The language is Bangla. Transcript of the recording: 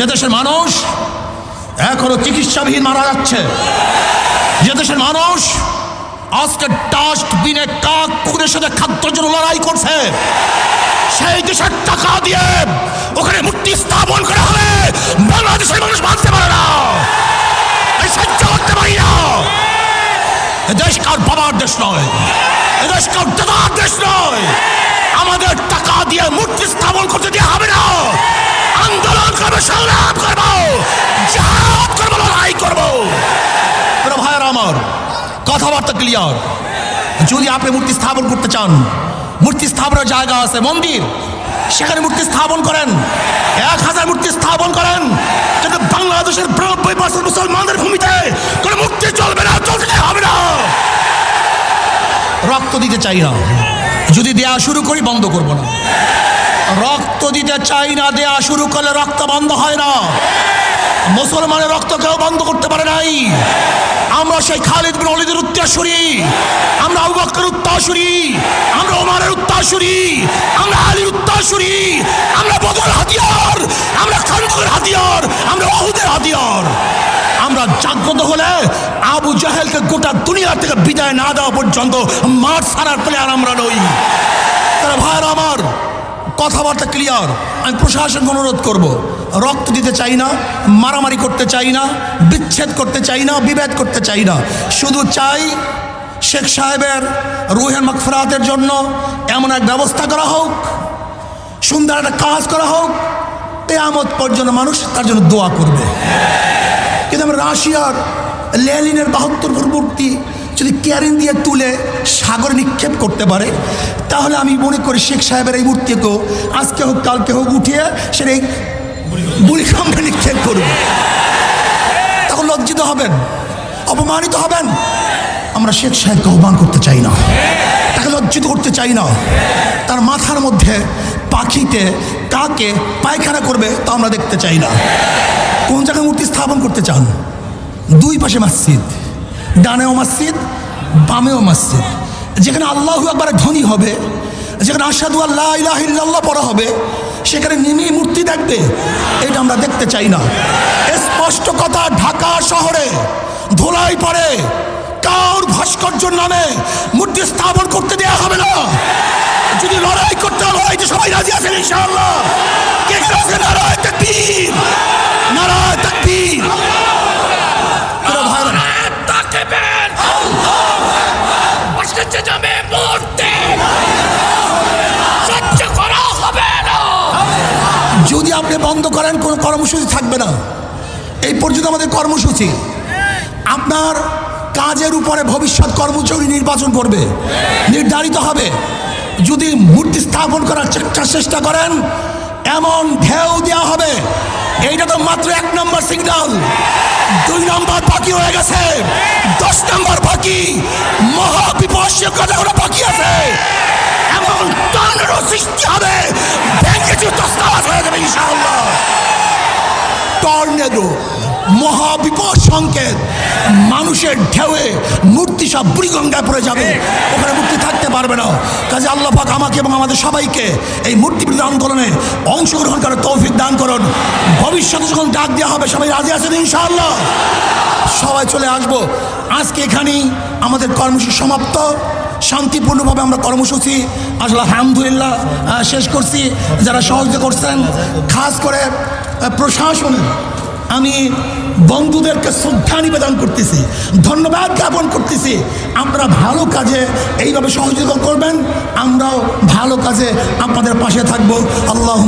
যে দেশের মানুষ এখনও চিকিৎসাবিহীন মারা যাচ্ছে, যে দেশের মানুষ আজকে ডাস্টবিনে কাক কুকুরের সাথে খাদ্যের জন্য লড়াই করছে, সেই দেশের টাকা দিয়ে ওখানে মূর্তি স্থাপন করা হবে। বাংলাদেশের মানুষ মানতে পারে না সহ্য করতে পারি না। দেশ কার বাবার দেশ নয় দেশ কার সংগ্রাম করব। জাহাজ করব, লড়াই করব। ভাইয়ের আমার, কথাবার্তা ক্লিয়ার যদি আপনি মূর্তি স্থাপন করতে চান, মূর্তি স্থাপনের জায়গা আছে, মন্দির। সেখানে মূর্তি স্থাপন করেন। এক হাজার মূর্তি স্থাপন করেন। কিন্তু বাংলাদেশের বিরানব্বই পার্সেন্ট মুসলমানদের ভূমিতে কোনো মূর্তি চলবে না, চলতে হবে না। রক্ত দিতে চাই না। যদি দেয়া শুরু করি, বন্ধ করব না। রক্ত দিতে চাই না, দেয়া শুরু করলে রক্ত বন্ধ হয় না। মুসলমানের রক্ত কেউ বন্ধ করতে পারে নাই। আমরা সেই খালিদ বিন অলিদের উত্তাসুরি আমরা উত্তরসূরি। আমরা ওমারের উত্তাসুরি আমরা জাহেলকে গোটা দুনিয়া থেকে বিদায় না দেওয়া পর্যন্ত মাঠ সারার প্লেয়ার আমরা নই। তারা ভাইয়ের আমার, কথাবার্তা ক্লিয়ার আমি প্রশাসনকে অনুরোধ করব, রক্ত দিতে চাই না, মারামারি করতে চাই না, বিচ্ছেদ করতে চাই না, বিভেদ করতে চাই না। শুধু চাই শেখ সাহেবের রুহের মকফরাতের জন্য এমন এক ব্যবস্থা করা হোক, সুন্দর একটা কাজ করা হোক, কেয়ামত পর্যন্ত মানুষ তার জন্য দোয়া করবে। কিন্তু আমরা রাশিয়ার লেলিনের বাহাত্তর মূর্তি যদি ক্যারিন দিয়ে তুলে সাগর নিক্ষেপ করতে পারে, তাহলে আমি মনে করি শেখ সাহেবের এই মূর্তিকেও আজকে হোক, কালকে হোক উঠিয়ে সেটা এই বুড়িকাম্পে নিক্ষেপ করবে। তখন লজ্জিত হবেন, অপমানিত হবেন। আমরা শেখ সাহেবকে অপমান করতে চাই না। তাকে লজ্জিত করতে চাই না। তার মাথার মধ্যে পাখিতে কাকে পায়খানা করবে তা আমরা দেখতে চাই না। কোন জায়গায় মূর্তি স্থাপন করতে চান? দুই পাশে মসজিদ, ডানেও মসজিদ, বামেও মসজিদ। যেখানে আল্লাহ একবারে ধনী হবে, যেখানে আসাদু আল্লাহ ইল্লাল্লাহ পড়া হবে, সেখানে নিমি মূর্তি দেখবে। এটা আমরা দেখতে চাই না। স্পষ্ট কথা, ঢাকা শহরে ধুলাই পড়ে কার ভাস্কর্য নামে মূর্তি স্থাপন করতে দেওয়া হবে না। যদি লড়াই করতে লড়াইতে সবাই রাজি আছেন ইনশাআল্লাহ। কে কে আছে নারায় তাকবীর যদি আপনি বন্ধ করেন, কোনো কর্মসূচি থাকবে না। এই পর্যন্ত আমাদের কর্মসূচি। আপনার কাজের উপরে ভবিষ্যৎ কর্মচারী নির্বাচন করবে। নির্ধারিত হবে। যদি মূর্তি স্থাপন করার চেষ্টা চেষ্টা করেন, এমন ঢেউ দেওয়া হবে। এইটা তো মাত্র এক নম্বর সিগন্যাল দুই নম্বর বাকি হয়ে গেছে। দশ নম্বর বাকি। মহা বিপর্যয় কথা বাকি আছে। এমন সৃষ্টি হবে। টর্নেডো মহাবিপদ সংকেত মানুষের ঢেউয়ে মূর্তি সব বুড়িগঙ্গায় পড়ে যাবে। ওখানে মূর্তি থাকতে পারবে না। কাজে আল্লাহ পাক আমাকে এবং আমাদের সবাইকে এই মূর্তি আন্দোলনে অংশগ্রহণ করার তৌফিক দান করুন। ভবিষ্যতে যখন ডাক দেওয়া হবে, সবাই রাজি আছেন ইনশাআল্লাহ? সবাই চলে আসব। আজকে এখানেই আমাদের কর্মসূচি সমাপ্ত। শান্তিপূর্ণভাবে আমরা কর্মসূচি আসলে আলহামদুলিল্লাহ শেষ করছি। যারা সহযোগিতা করছেন, খাস করে প্রশাসনের আমি বন্ধুদেরকে শ্রদ্ধা নিবেদন করতেছি, ধন্যবাদ জ্ঞাপন করতেছি। আপনারা ভালো কাজে এইভাবে সহযোগিতা করবেন, আমরাও ভালো কাজে আপনাদের পাশে থাকব। আল্লাহ